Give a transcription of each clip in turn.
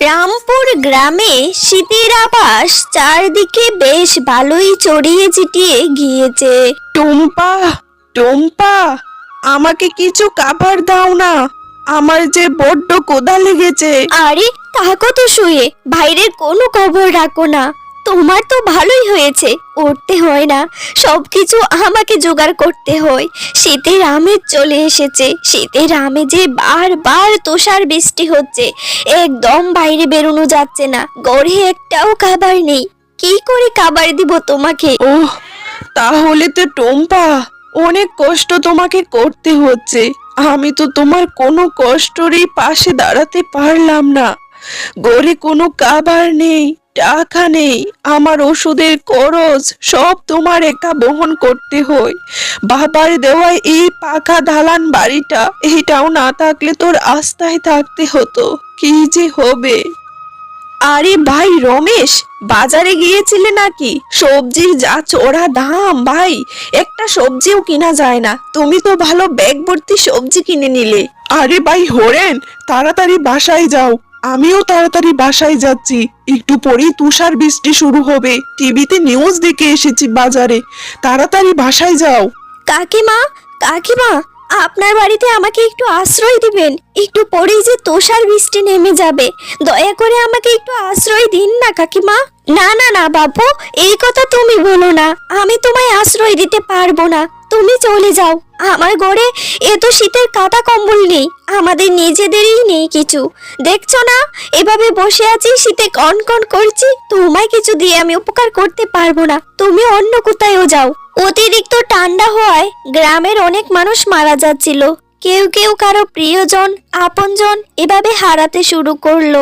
রামপুর গ্রামে শীতের আবাস চারদিকে বেশ ভালোই চড়িয়ে চিটিয়ে গিয়েছে। টুম্পা টুম্পা আমাকে কিছু কাপড় দাও না। আমার যে বড্ড কোদা লেগেছে। আরে থাকো তো শুয়ে? বাইরের কোনো খবর রাখো না। তোমার তো ভালোই হয়েছে উঠতে হয় না। সবকিছু আমাকে জোগাড় করতে হয়। শীতের আমেজ চলে এসেছে। শীতের আমেজে বারবার তুষার বৃষ্টি হচ্ছে। একদম বাইরে বেরোনো যাচ্ছে না। গড়ে একটাও খাবার নেই। কি করে খাবার দিব তোমাকে? ওহ, তাহলে তো টুম্পা, অনেক কষ্ট তোমাকে করতে হচ্ছে। আমি তো তোমার কোনো কষ্টরই পাশে দাঁড়াতে পারলাম না। গড়ে কোনো খাবার নেই। টাকা নেই, আমার ওষুধের খরচ সব তোমার একা বহন করতে হয়। বাবার দেওয়া এই পাকা দালান বাড়িটা এইটাও না থাকলে তোর আস্থায় থাকতে হতো। কি যে হবে? আরে ভাই রমেশ, বাজারে গিয়েছিলে নাকি? সবজির যা চড়া দাম, ভাই, একটা সবজিও কিনা যায় না। তুমি তো ভালো ব্যাগ ভর্তি সবজি কিনে নিলে। আরে ভাই হরেন, তাড়াতাড়ি বাসায় যাও। আমিও তাড়াতাড়ি বাসায় যাচ্ছি। একটু পরেই তুষার বৃষ্টি শুরু হবে। টিভিতে নিউজ দেখে এসেছি বাজারে। তাড়াতাড়ি বাসায় যাও। কাকিমা কাকিমা, আপনার বাড়িতে আমাকে একটু আশ্রয় দিবেন। একটু পরেই যে তুষার বৃষ্টি নেমে যাবে। দয়া করে আমাকে একটু আশ্রয় দিন না, কাকিমা। না না না বাবু এই কথা তুমি বলো না। আমি তোমায় আশ্রয় দিতে পারব না। তুমি চলে যাও। আমার ঘরে এত শীতের কাটা কম্বল নেই, আমাদের নিজেদেরই নেই কিছু। দেখছ না? এভাবে বসে আছি, শীতে কন কন করছি, তোমায় কিছু দিয়ে আমি উপকার করতে পারব না। তুমি অন্য কোথায়ও যাও। অতিরিক্ত ঠান্ডা হওয়ায় গ্রামের অনেক মানুষ মারা যাচ্ছিল। কেউ কেউ কারও প্রিয়জন, আপনজন এভাবে হারাতে শুরু করল।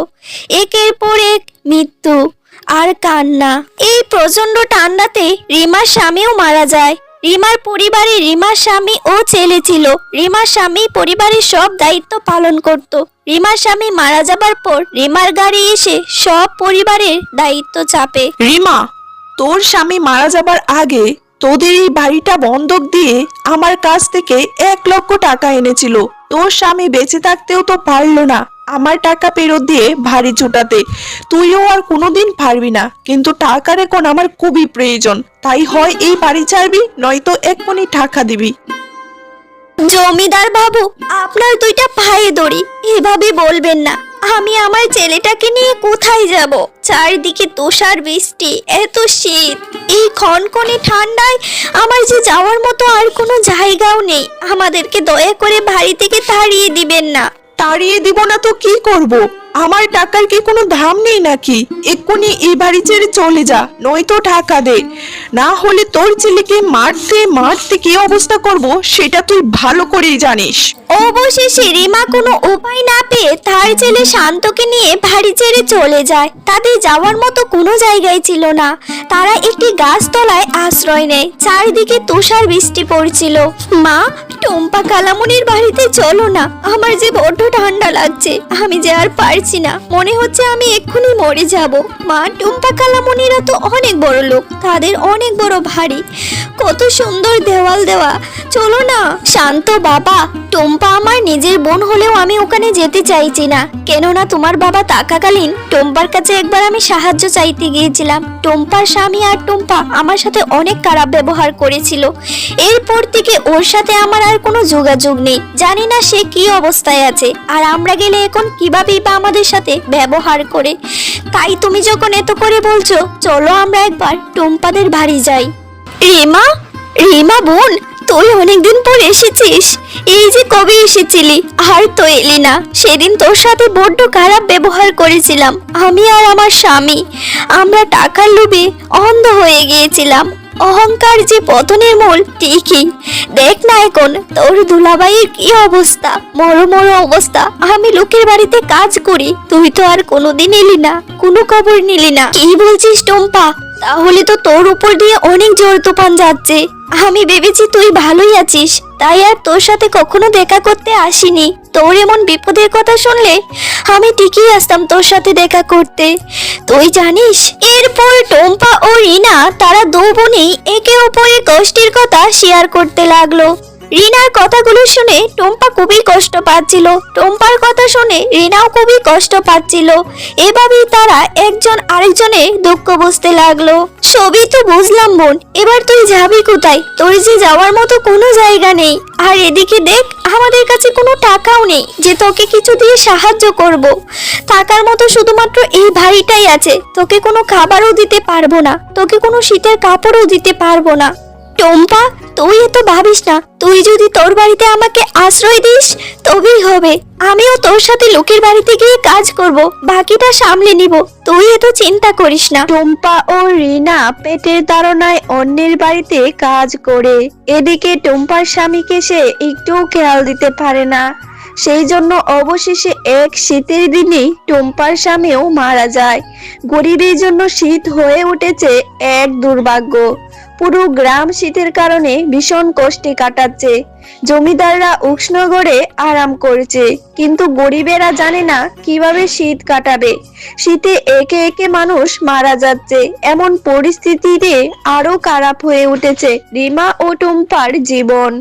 একের পর এক মৃত্যু আর কান্না। এই প্রচণ্ড ঠান্ডাতে রিমার স্বামীও মারা যায়। রিমার পরিবারে রিমার স্বামী ও ছেলে ছিল। রিমার স্বামী পরিবারের সব দায়িত্ব পালন করত। রিমার স্বামী মারা যাবার পর রিমার গাড়ি এসে সব পরিবারের দায়িত্ব চাপে। রিমা, তোর স্বামী মারা যাবার আগে তোদের এই বাড়িটা বন্ধক দিয়ে আমার কাছ থেকে এক লক্ষ টাকা এনেছিল। তোর স্বামী বেঁচে থাকতেও তো পারল না। আমার টাকা ফেরত দিয়ে ভারী ছুটাতে তুইও আর কোনোদিন পারবি না, কিন্তু টাকার এখন আমার খুবই প্রয়োজন। তাই হয় এই বাড়ি ছাড়বি, নয়তো এক্ষুনি টাকা দিবি। জমিদার বাবু, আপনার দুইটা পায়ে দড়ি, এভাবে বলবেন না। আমি আমার ছেলেটাকে নিয়ে কোথায় যাব? চারিদিকে তুষার বৃষ্টি, এত শীত। এই খনখনে ঠান্ডায় আমার যে যাওয়ার মতো আর কোনো জায়গাও নেই। আমাদেরকে দয়া করে বাড়ি থেকে তাড়িয়ে দিবেন না। তাড়িয়ে দিব না তো কি করব? আমার টাকার কি কোনো দাম নেই নাকি? এক্ষুনি এই বাড়ি ছেড়ে চলে যা, নয়তো টাকা দে। না হলে তোর ছেলেকে মারতে মারতে কি অবস্থা করব, সেটা তুই ভালো করেই জানিস। অবশেষে রিমা কোনো উপায় না পেয়ে তার ছেলে শান্তকে নিয়ে বাড়ি ছেড়ে চলে যায়। তাদের যাওয়ার মতো কোনো জায়গায় ছিল না। তারা একটি গাছতলায় আশ্রয় নেয়। চারিদিকে তুষার বৃষ্টি পড়ছিল। মা, টম্পা কালামনির বাড়িতে চলো না। আমার যে বড্ড ঠান্ডা লাগছে। আমি যে আর পারছি না, মনে হচ্ছে আমি এক্ষুনি মরে যাব। মা, টুম্পা কালামনিরা তো অনেক বড় লোক তাদের অনেক বড় ভারী। কত সুন্দর দেওয়াল দেওয়া। চলো না, শান্ত বাবা। টোম্পা আমার নিজের বোন হলেও আমি ওখানে যেতে চাইছি না। কেননা তোমার বাবা থাকাকালীন টোম্পার কাছে একবার আমি সাহায্য চাইতে গিয়েছিলাম। টম্পার স্বামী আর টম্পা আমার সাথে অনেক খারাপ ব্যবহার করেছিল। এরপর থেকে ওর সাথে আমার আর কোনো যোগাযোগ নেই। জানি না সে কি অবস্থায় আছে। আর আমরা গেলে এখন কিভাবেই বা আমাদের সাথে ব্যবহার করে? তাই তুমি যখন এত করে বলছো, চলো আমরা একবার টম্পাদের বাড়ি যাই। রিমা রিমা বোন, তুই অনেকদিন পর এসেছিস। এই যে কবে এসেছিলি, আর তো এলি না। সেদিন তোর সাথে বড্ড খারাপ ব্যবহার করেছিলাম, আমি আর আমার স্বামী। আমরা টাকার লোভে অন্ধ হয়ে গিয়েছিলাম। অহংকার যে পতনের মূল, ঠিকই। দেখ না এখন, তোর দুলাবাইয়ের কি অবস্থা? মরো মরো অবস্থা। আমি লোকের বাড়িতে কাজ করি, তুই তো আর কোনোদিন এলি না, কোনো খবর নিলি না। কি বলছিস টম্পা? তাহলে তো তোর উপর দিয়ে অনেক জোর তুফান যাচ্ছে। আমি ভেবেছি তুই ভালোই আছিস, তাই আর তোর সাথে কখনো দেখা করতে আসিনি। তোর এমন বিপদের কথা শুনলে আমি ঠিকই আসতাম তোর সাথে দেখা করতে। তুই জানিস, এরপর টম্পা ও রিনা তারা দু বোনেই একে অপরের কষ্টের কথা শেয়ার করতে লাগল। রিনার কথাগুলো শুনে টম্পা খুবই কষ্ট পাচ্ছিল। টম্পার কথা শুনে রিনাও খুবই কষ্ট পাচ্ছিল। এভাবেই তারা একজন আরেকজনের দুঃখ বুঝতে লাগল। সবই তো বুঝলাম, বোন। এবার তুই যাবি কোথায়? তোর যে যাওয়ার মতো কোনো জায়গা নেই। আর এদিকে দেখ, আমাদের কাছে কোনো টাকাও নেই। যে তোকে কিছু দিয়ে সাহায্য করব। টাকার মতো শুধুমাত্র এই ভারীটাই আছে। তোকে কোনো খাবারও দিতে পারব না। তোকে কোনো শীতের কাপড়ও দিতে পারব না। টম্পা, তুই এত ভাবিস না। তুই যদি তোর বাড়িতে আমাকে আশ্রয় দিস, তবেই হবে। আমিও তোর সাথে লোকের বাড়িতে গিয়ে কাজ করব, বাকিটা সামলে নিব। তুই এত চিন্তা করিস না। টুম্পা ও রিনা পেটের তাড়নায় অন্যের বাড়িতে কাজ করে। এদিকে টুম্পার স্বামীকে সে একটুও খেয়াল দিতে পারে না। সেই জন্য অবশেষে এক শীতের দিনই টুম্পার স্বামীও মারা যায়। গরিবের জন্য শীত হয়ে উঠেছে এক দুর্ভাগ্য। পুরো গ্রাম শীতের কারণে ভীষণ কষ্টে কাটাচ্ছে। জমিদাররা উষ্ণগড়ে আরাম করছে, কিন্তু গরিবেরা জানে না কীভাবে শীত কাটাবে। শীতে একে একে মানুষ মারা যাচ্ছে, এমন পরিস্থিতিতে আরও খারাপ হয়ে উঠেছে রিমা ও টুম্পার জীবন।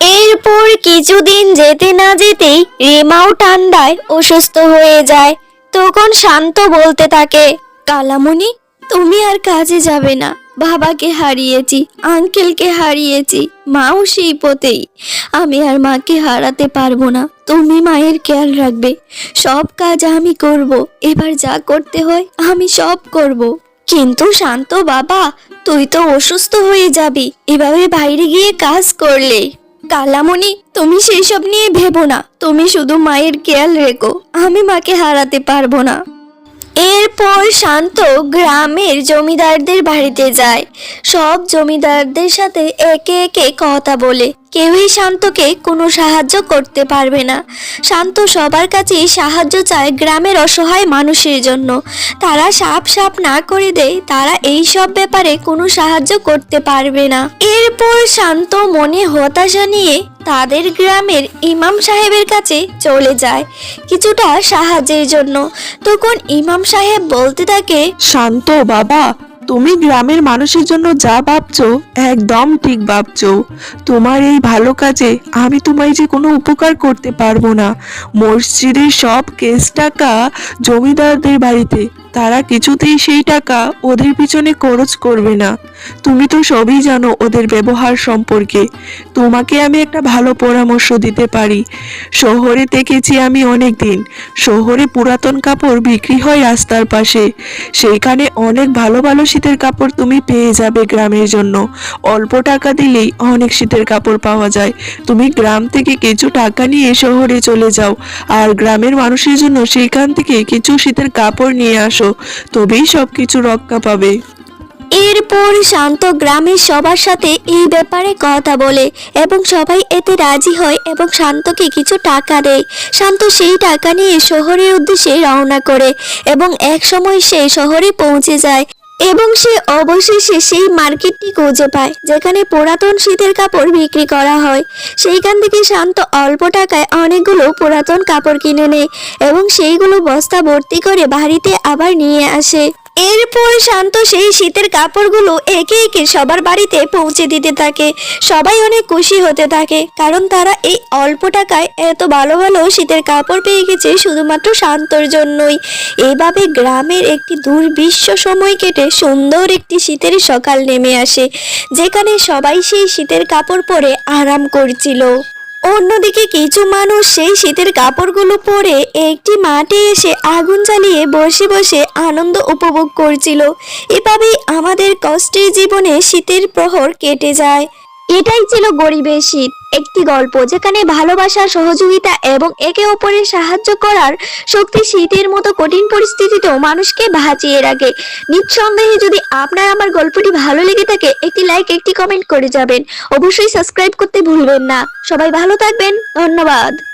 এরপর কিছুদিন যেতে না যেতেই রিমাও ঠান্ডায় অসুস্থ হয়ে যায়, তখন শান্ত বলতে থাকে, কালামণি, তুমি আর কাজে যাবে না। বাবাকে হারিয়েছি আঙ্কেলকে হারিয়েছি মাও সেই পথেই আমি আর মাকে হারাতে পারব না, তুমি মায়ের খেয়াল রাখবে। সব কাজ আমি করব, এবার যা করতে হয় আমি সব করব। কিন্তু শান্ত বাবা, তুই তো অসুস্থ হয়ে যাবি, এভাবে বাইরে গিয়ে কাজ করলে। কালামণি, তুমি সেই সব নিয়ে ভেবো না, তুমি শুধু মায়ের খেয়াল রেখো, আমি মাকে হারাতে পারব না। এরপর শান্ত গ্রামের জমিদারদের বাড়িতে যায়। সব জমিদারদের সাথে একে একে কথা বলে। কেউই শান্তকে কোনো সাহায্য করতে পারবে না। শান্ত সবার কাছেই সাহায্য চায় গ্রামের অসহায় মানুষের জন্য। তারা সাপ সাপ না করে দেয়, তারা এই সব ব্যাপারে কোনো সাহায্য করতে পারবে না। এরপর শান্ত মনে হতাশা নিয়ে তাদের গ্রামের ইমাম সাহেবের কাছে চলে যায় কিছুটা সাহায্যের জন্য। তখন ইমাম সাহেব বলতে থাকে, শান্ত বাবা তুমি গ্রামের মানুষের জন্য যা ভাবছ, একদম ঠিক ভাবছ। তোমার এই ভালো কাজে আমি তোমায় যে কোনো উপকার করতে পারব না। মসজিদের সব কেস টাকা জমিদারদের বাড়িতে। তারা কিছুতেই সেই টাকা ওদের পিছনে খরচ করবে না। তুমি তো সবই জানো ওদের ব্যবহার সম্পর্কে। তোমাকে আমি একটা ভালো পরামর্শ দিতে পারি। শহরে দেখেছি আমি অনেক দিন শহরে পুরাতন কাপড় বিক্রি হয় রাস্তার পাশে। সেইখানে অনেক ভালো ভালো শীতের কাপড় তুমি পেয়ে যাবে গ্রামের জন্য। অল্প টাকা দিলেই অনেক শীতের কাপড় পাওয়া যায়। তুমি গ্রাম থেকে কিছু টাকা নিয়ে শহরে চলে যাও আর গ্রামের মানুষের জন্য সেইখান থেকে কিছু শীতের কাপড় নিয়ে আসো। তবেই সব কিছু রক্ষা পাবে। এরপর শান্ত গ্রামের সবার সাথে এই ব্যাপারে কথা বলে এবং সবাই এতে রাজি হয় এবং শান্তকে কিছু টাকা দেয়। শান্ত সেই টাকা নিয়ে শহরের উদ্দেশ্যে রওনা করে এবং এক সময় সে শহরে পৌঁছে যায়। এবং সে অবশেষে সেই মার্কেটটি খুঁজে পায়, যেখানে পুরাতন শীতের কাপড় বিক্রি করা হয়। সেইখান থেকে শান্ত অল্প টাকায় অনেকগুলো পুরাতন কাপড় কিনে নেয় এবং সেইগুলো বস্তা ভর্তি করে বাড়িতে আবার নিয়ে আসে। এরপর শান্ত সেই শীতের কাপড়গুলো একে একে সবার বাড়িতে পৌঁছে দিতে থাকে। সবাই অনেক খুশি হতে থাকে, কারণ তারা এই অল্প টাকায় এত ভালো ভালো শীতের কাপড় পেয়ে গেছে শুধুমাত্র শান্তর জন্যই। এভাবে গ্রামের একটি দুর্বিশ্ব সময় কেটে সুন্দর একটি শীতের সকাল নেমে আসে, যেখানে সবাই সেই শীতের কাপড় পরে আরাম করছিল। অন্যদিকে কিছু মানুষ সেই শীতের কাপড়গুলো পরে একটি মাঠে এসে আগুন জ্বালিয়ে বসে বসে আনন্দ উপভোগ করছিল। এভাবেই আমাদের কষ্টের জীবনে শীতের প্রহর কেটে যায়। এটাই ছিল গরিবের শীত। একটি গল্প যেখানে ভালোবাসা, সহযোগিতা এবং একে অপরের সাহায্য করার শক্তি শীতের মতো কঠিন পরিস্থিতিতেও মানুষকে বাঁচিয়ে রাখে। নিঃসন্দেহে যদি আপনার আমার গল্পটি ভালো লেগে থাকে, একটি লাইক একটি কমেন্ট করে যাবেন। অবশ্যই সাবস্ক্রাইব করতে ভুলবেন না। সবাই ভালো থাকবেন। ধন্যবাদ।